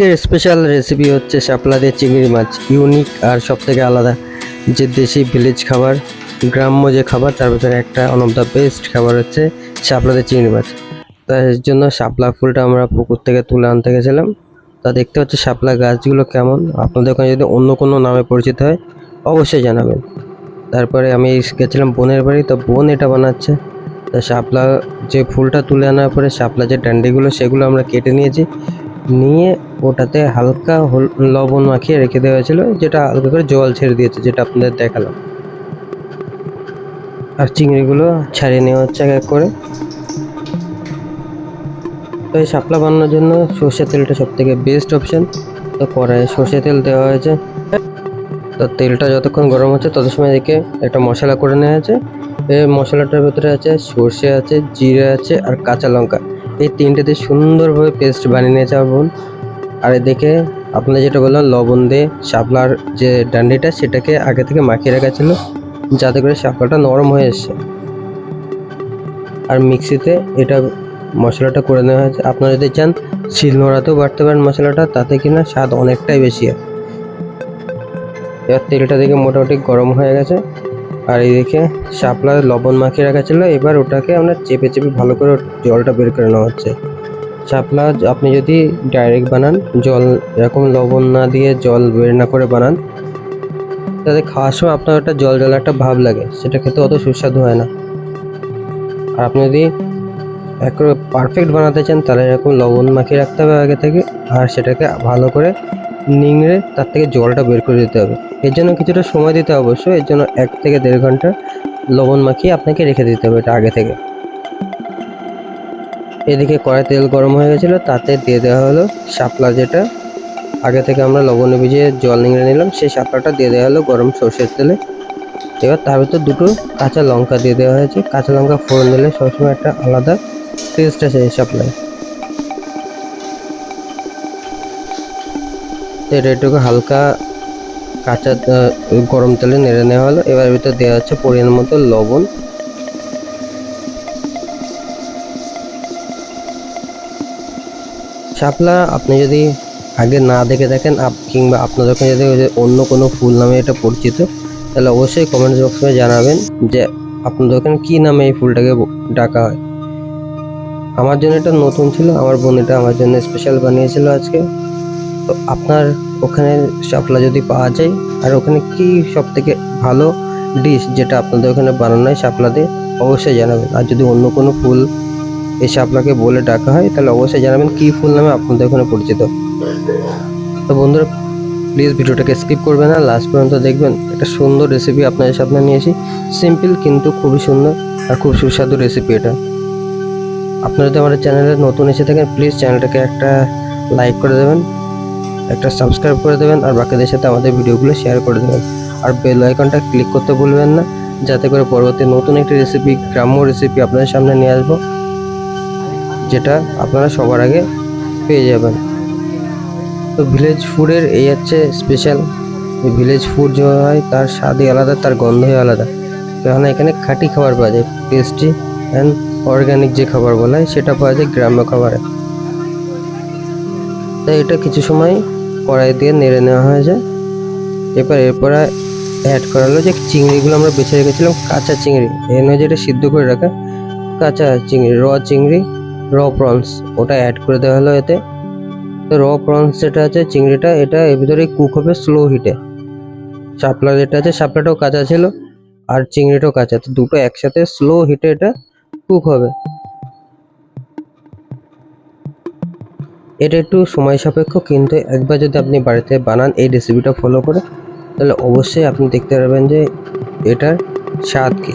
আজকের special recipe হচ্ছে শাপলা দিয়ে চিংড়ি মাছ। ইউনিক আর সব থেকে আলাদা যে দেশি ভিলেজ খাবার, গ্রাম্য যে খাবার, তার ভিতরে একটা অন অফ দ্য বেস্ট খাবার হচ্ছে শাপলা দিয়ে চিংড়ি মাছ। তার জন্য শাপলা ফুলটা আমরা পুকুর থেকে তুলে আনতে গেছিলাম। তা দেখতে হচ্ছে শাপলা গাছগুলো কেমন। আপনাদের ওখানে যদি অন্য কোনো নামে পরিচিত হয়, অবশ্যই জানাবেন। তারপরে আমি গেছিলাম বোনের বাড়ি, তো বোন এটা বানাচ্ছে। তা শাপলা যে ফুলটা তুলে আনার পরে শাপলা যে ডান্ডিগুলো, সেগুলো আমরা কেটে নিয়েছি। নিয়ে ওটাতে হালকা হল- লবণ মাখিয়ে রেখে দেওয়া হয়েছিল, যেটা হালকা করে জল ছেড়ে দিয়েছে, যেটা আপনাদের দেখালাম। আর চিংড়িগুলো ছাড়িয়ে নেওয়া হচ্ছে এক এক করে। তো এই শাপলা বানানোর জন্য সর্ষের তেলটা সব থেকে বেস্ট অপশন তো কড়াইয়ে সর্ষে তেল দেওয়া হয়েছে। তো তেলটা যতক্ষণ গরম হচ্ছে, তত সময় এদিকে একটা মশলা করে নেওয়া আছে এই মশলাটার ভেতরে আছে সর্ষে আছে, জিরে আছে, আর কাঁচা লঙ্কা। এই তিনটে দিয়ে সুন্দরভাবে পেস্ট বানিয়ে নিয়েছে আমার বোন। আর এদিকে আপনারা যেটা বললাম, লবণ দিয়ে শাপলার যে ডান্ডিটা, সেটাকে আগে থেকে মাখিয়ে রাখা ছিল, যাতে করে শাপলাটা নরম হয়ে এসছে আর মিক্সিতে এটা মশলাটা করে নেওয়া হয়েছে। আপনারা যদি চান শিলনোড়াতেও বাড়তে পারেন মশলাটা, তাতে কিনা স্বাদ অনেকটাই বেশি হয়। এবার তেলটা দেখে মোটামুটি গরম হয়ে গেছে। আর এইদিকে শাপলা লবণ মাখিয়ে রাখা ছিল এবার ওটাকে আমরা চেপে চেপে ভালো করে জলটা বের করে নেওয়া হচ্ছে। শাপলা, আপনি যদি ডাইরেক্ট বানান, জল এরকম লবণ না দিয়ে জল বের না করে বানান, তাতে খাওয়ার সময় আপনার একটা জল জল একটা ভাব লাগে, সেটা খেতে অত সুস্বাদু হয় না। আর আপনি যদি একেবারে পারফেক্ট বানাতে চান, তাহলে এরকম লবণ মাখিয়ে রাখতে হবে আগে থেকে, আর সেটাকে ভালো করে নিংড়ে তার থেকে জলটা বের করে দিতে হবে। এর জন্য কিছুটা সময় দিতে অবশ্য এর জন্য এক থেকে দেড় ঘণ্টা লবণ মাখিয়ে আপনাকে রেখে দিতে হবে এটা আগে থেকে। এদিকে কড়াই তেল গরম হয়ে গেছিল, তাতে দিয়ে দেওয়া হলো শাপলা যেটা। আগে থেকে আমরা লবণে ভিজিয়ে জল নিংড়ে নিলাম, সেই শাপলাটা দিয়ে দেওয়া হলো গরম সর্ষের তেলে। এবার তার ভিতর দুটো কাঁচা লঙ্কা দিয়ে দেওয়া হয়েছে। কাঁচা লঙ্কা ফোড়ন দিলে সবসময় একটা আলাদা টেস্ট আছে এই শাপলায়। এটা একটু হালকা কাঁচা গরম তেলে নেড়ে নেওয়া হলো। এবার ভিতর দেওয়া হচ্ছে পরিমাণ মতো লবণ। শাপলা, আপনি যদি আগে না দেখে থাকেন, আপ- কিংবা আপনাদের ওখানে যদি অন্য কোনো ফুল নামে এটা পরিচিত, তাহলে অবশ্যই কমেন্ট বক্সে জানাবেন যে আপনাদের ওখানে কী নামে এই ফুলটাকে ডাকা হয়। আমার জন্য এটা নতুন ছিল, আমার বোন এটা আমার জন্য স্পেশাল বানিয়েছিল আজকে। তো আপনার ওখানে শাপলা যদি পাওয়া যায়, আর ওখানে কি সব থেকে ভালো ডিশ যেটা আপনাদের ওখানে বানানো হয় শাপলা দিয়ে, অবশ্যই জানাবেন। আর যদি অন্য কোনো ফুল এই শাপলাকে বলে ডাকা হয়, তাহলে অবশ্যই জানাবেন কী ফুল নামে আপনাদের ওখানে পরিচিত। তো বন্ধুরা প্লিজ ভিডিওটাকে স্কিপ করবেন না লাস্ট পর্যন্ত দেখবেন একটা সুন্দর রেসিপি আপনাদের সামনে নিয়েছি সিম্পল কিন্তু খুবই সুন্দর আর খুব সুস্বাদু রেসিপি এটা। আপনারা যদি আমাদের চ্যানেলে নতুন এসে থাকেন প্লিজ চ্যানেলটাকে একটা লাইক করে দেবেন। একটা সাবস্ক্রাইব করে দেবেন আর বাকিদের সাথে আমাদের ভিডিওগুলো শেয়ার করে দেবেন। আর বেল আইকনটা ক্লিক করতে ভুলবেন না, যাতে করে পরবর্তী নতুন একটি রেসিপি গ্রাম্য রেসিপি আপনাদের সামনে নিয়ে আসব, যেটা আপনারা সবার আগে পেয়ে যাবেন। তো ভিলেজ ফুডের এই হচ্ছে স্পেশাল ভিলেজ ফুড যে হয়, তার স্বাদই আলাদা, তার গন্ধই আলাদা। কেননা এখানে খাঁটি খাবার পাওয়া যায় টেস্টি অ্যান্ড অর্গ্যানিক যে খাবার বলা হয়, সেটা পাওয়া যায় গ্রাম্য খাবারে। তাই এটা কিছু সময় কড়াই দিয়ে নেড়ে নেওয়া হয়ে যায় এরপর এরপর অ্যাড করা হলো যে চিংড়িগুলো আমরা বেছে রেখেছিলাম, কাঁচা চিংড়ি। এই নয় যেটা সিদ্ধ করে রাখা, কাঁচা চিংড়ি র চিংড়ি র প্রনস ওটা অ্যাড করে দেওয়া হলো এতে। তো র প্রনস যেটা আছে, চিংড়িটা, এটা এর ভিতরে কুক হবে স্লো হিটে শাপলা যেটা আছে, শাপলাটাও কাঁচা ছিল, আর চিংড়িটাও কাঁচা। তো দুটো একসাথে স্লো হিটে এটা কুক হবে। এটা একটু সময় সাপেক্ষ, কিন্তু একবার যদি আপনি বাড়িতে বানান এই রেসিপিটা ফলো করে, তাহলে অবশ্যই আপনি দেখতে পারবেন যে এটার স্বাদ কী।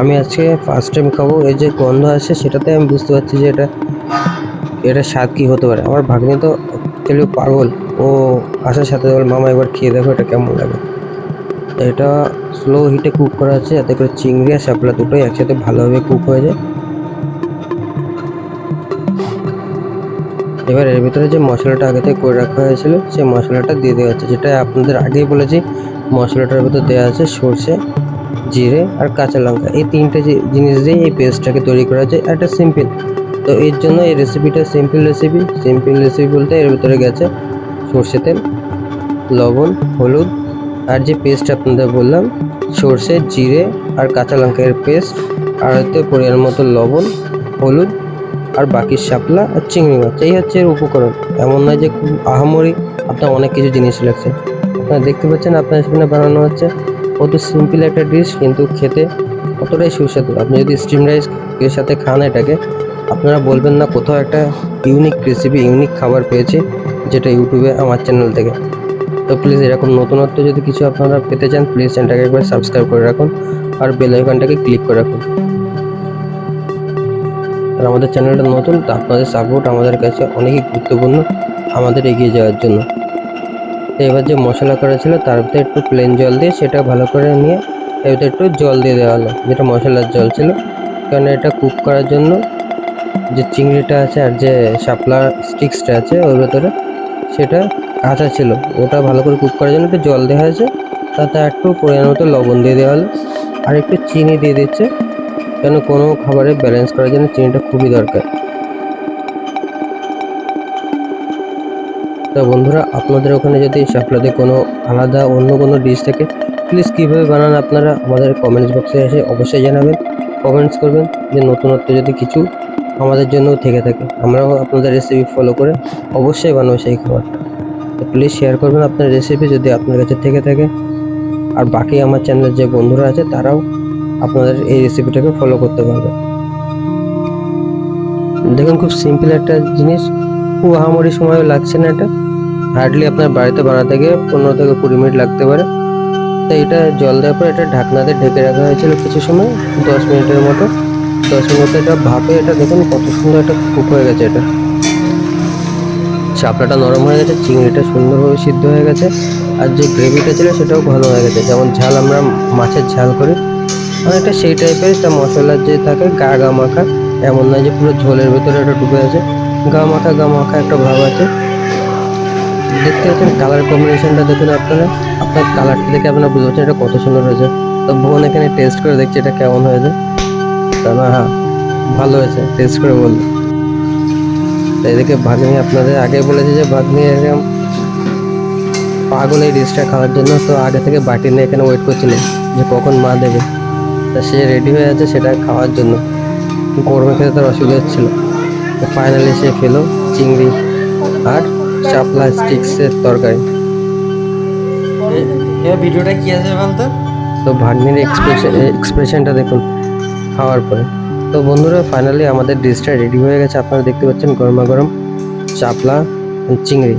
আমি আজকে ফার্স্ট টাইম খাব, এই যে গন্ধ আছে সেটাতে আমি বুঝতে পারছি যে এটা এটা স্বাদ কী হতে পারে। আমার ভাগ্নি তো অ্যাকচুয়ালি পাগল, ও আসার সাথে বলে, মামা, একবার খেয়ে দেখো এটা কেমন লাগে। এটা স্লো হিটে কুক করা আছে যাতে করে চিংড়ি আর শাপলা দুটোই একসাথে ভালোভাবে কুক হয়ে যায়। এবার এর ভিতরে যে মশলাটা আগে থেকে করে রাখা হয়েছিল, সেই মশলাটা দিয়ে দেওয়া হচ্ছে। যেটা আপনাদের আগেই বলেছি, মশলাটার ভিতর দেওয়া আছে সর্ষে, জিরে আর কাঁচা লঙ্কা। এই তিনটে জিনিস দিয়ে এই পেস্টটাকে তৈরি করা হয়েছে, একটা সিম্পল। তো এর জন্য এই রেসিপিটা সিম্পল রেসিপি সিম্পল রেসিপি বলতে এর ভিতরে গেছে সর্ষে তেল, লবণ, হলুদ, আর যে পেস্ট আপনাদের বললাম, সর্ষে, জিরে আর কাঁচা লঙ্কার পেস্ট আর হয়তো পরিমাণ মতো লবণ, হলুদ আর বাকি শাপলা আর চিংড়ি মাছ, এই হচ্ছে এর উপকরণ। এমন নয় যে খুব আহামরি আপনার অনেক কিছু জিনিস লাগছে। আপনারা দেখতে পাচ্ছেন, আপনার সামনে বানানো হচ্ছে। কত সিম্পল একটা ডিশ কিন্তু খেতে কতটাই সুস্বাদু। আপনি যদি স্টিম রাইস এর সাথে খান এটাকে, আপনারা বলবেন না, কোথাও একটা ইউনিক রেসিপি ইউনিক খাবার পেয়েছি, যেটা ইউটিউবে আমার চ্যানেল থেকে। তো প্লিজ এরকম নতুনত্ব যদি কিছু আপনারা পেতে চান প্লিজ চ্যানেলটাকে একবার সাবস্ক্রাইব করে রাখুন, আর বেল আইকনটাকে ক্লিক করে রাখুন। আর আমাদের চ্যানেলটা নতুন, তো আপনাদের সাপোর্ট আমাদের কাছে অনেকই গুরুত্বপূর্ণ আমাদের এগিয়ে যাওয়ার জন্য। তো এবার যে মশলা করা ছিল, তার ভিতরে একটু প্লেন জল দিয়ে সেটা ভালো করে নিয়ে এর ভিতরে একটু জল দিয়ে দেওয়া হলো, যেটা মশলার জল ছিল। কারণ এটা কুক করার জন্য যে চিংড়িটা আছে আর যে শাপলা স্টিক্সটা আছে, ওর ভেতরে সেটা কাঁচা ছিল। ওটা ভালো করে কুক করার জন্য একটু জল দেওয়া হয়েছে, তাতে একটু পরিমাণ মতো লবণ দিয়ে দেওয়া হলো। আর একটু চিনি দিয়ে দিচ্ছে। কেন কোনো খাবারে ব্যালেন্স করার জন্য চিনিটা খুবই দরকার। তা বন্ধুরা, আপনাদের ওখানে যদি শাপলাতে কোনো আলাদা অন্য কোনো ডিশ থাকে প্লিজ কীভাবে বানান আপনারা আমাদের কমেন্টস বক্সে এসে অবশ্যই জানাবেন। কমেন্টস করবেন যে নতুনত্ব যদি কিছু আমাদের জন্যও থেকে থাকে, আমরাও আপনাদের রেসিপি ফলো করে অবশ্যই বানাবো সেই খাবারটা প্লিজ শেয়ার করবেন আপনার রেসিপি যদি আপনার কাছে থেকে থাকে। আর বাকি আমার চ্যানেলের যে বন্ধুরা আছে, তারাও আপনাদের এই রেসিপিটাকে ফলো করতে পারবে। দেখুন, খুব সিম্পল একটা জিনিস। খুব আহামরি সময়ও লাগছে না এটা। হার্ডলি আপনার বাড়িতে বানাতে গিয়ে পনেরো থেকে কুড়ি মিনিট লাগতে পারে। তাই এটা জল দেওয়ার পর এটা ঢাকনাতে ঢেকে রাখা হয়েছিল কিছু সময়, দশ মিনিটের মতো। দশ মিনিটে এটা ভাপে এটা দেখুন, কত সুন্দর একটা কুক হয়ে গেছে এটা। চাপড়াটা নরম হয়ে গেছে, চিংড়িটা সুন্দরভাবে সিদ্ধ হয়ে গেছে। আর যে গ্রেভিটা ছিল সেটাও ভালো হয়ে গেছে। যেমন ঝাল আমরা মাছের ঝাল করি অনেকটা সেই টাইপের তা মশলার যে থাকে গা গা মাখা, এমন নয় যে পুরো ঝোলের ভেতরে একটা ডুবে আছে। গা মাখা গা মাখা একটা ভাব আছে। দেখতে পাচ্ছেন কালার কম্বিনেশনটা দেখুন আপনারা। আপনার কালারটা দেখে আপনারা বুঝতে পারছেন এটা কত সুন্দর হয়েছে। তো বোন এখানে টেস্ট করে দেখছি এটা কেমন হয়েছে। তা না হ্যাঁ ভালো হয়েছে টেস্ট করে বলল। তো এদিকে ভাগ্নি আপনাদের আগে বলেছে যে ভাগ্নি এরকম পাগল এই ডিশটা খাওয়ার জন্য, তো আগে থেকে বাটি নিয়ে এখানে ওয়েট করছিলেন যে কখন মা দেবে। তা সে রেডি হয়ে আছে সেটা খাওয়ার জন্য। গরমে খেতে তার অসুবিধা হচ্ছিল। তো ফাইনালি সে খেলো চিংড়ি আর চাপলা স্টিক্সের তরকারি। ভিডিওটা কি আছে বলতো? তো ভাগ্নির এক্সপ্রেশন এক্সপ্রেশনটা দেখুন খাওয়ার পরে। তো বন্ধুরা ফাইনালি আমাদের ডিশটা রেডি হয়ে গেছে। আপনারা দেখতে পাচ্ছেন গরমা গরম চাপলা চিংড়ি।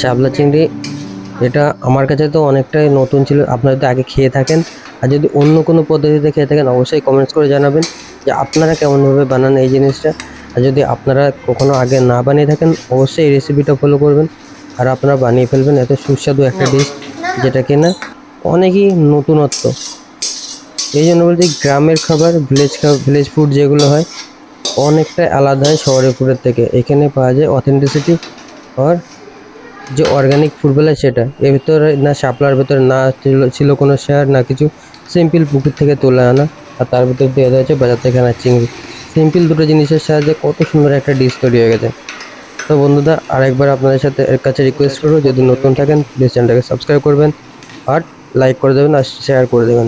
চাপলা চিংড়ি এটা আমার কাছে তো অনেকটাই নতুন ছিল। আপনারা যদি আগে খেয়ে থাকেন। আর যদি অন্য কোনো পদ্ধতিতে খেয়ে থাকেন অবশ্যই কমেন্টস করে জানাবেন যে আপনারা কেমনভাবে বানান এই জিনিসটা। আর যদি আপনারা কখনো আগে না বানিয়ে থাকেন অবশ্যই এই রেসিপিটা ফলো করবেন। আর আপনারা বানিয়ে ফেলবেন এত সুস্বাদু একটা ডিশ যেটা কিনা অনেকই নতুনত্ব। এই জন্য বলছি গ্রামের খাবার ভিলেজ খাবার ভিলেজ ফুড যেগুলো হয় অনেকটাই আলাদা হয় শহরের ফুডের থেকে। এখানে পাওয়া যায় অথেন্টিসিটি আর যে অর্গানিক ফুডগুলো সেটা। এর ভিতরে না শাপলার ভিতরে না ছিল কোনো সার, না কিছু। সিম্পল পুকুর থেকে তোলা আনা। আর তার ভিতর দেওয়া হয়েছে বাজার থেকে আনা চিংড়ি। সিম্পল দুটো জিনিসের সাহায্যে কত সুন্দর একটা ডিশ তৈরি হয়ে গেছে। তো বন্ধুরা, আরেকবার আপনাদের সাথে এর কাছে রিকোয়েস্ট করব, যদি নতুন থাকেন প্লিজ চ্যানেলটাকে সাবস্ক্রাইব করবেন। আর লাইক করে দেবেন, আর শেয়ার করে দেবেন।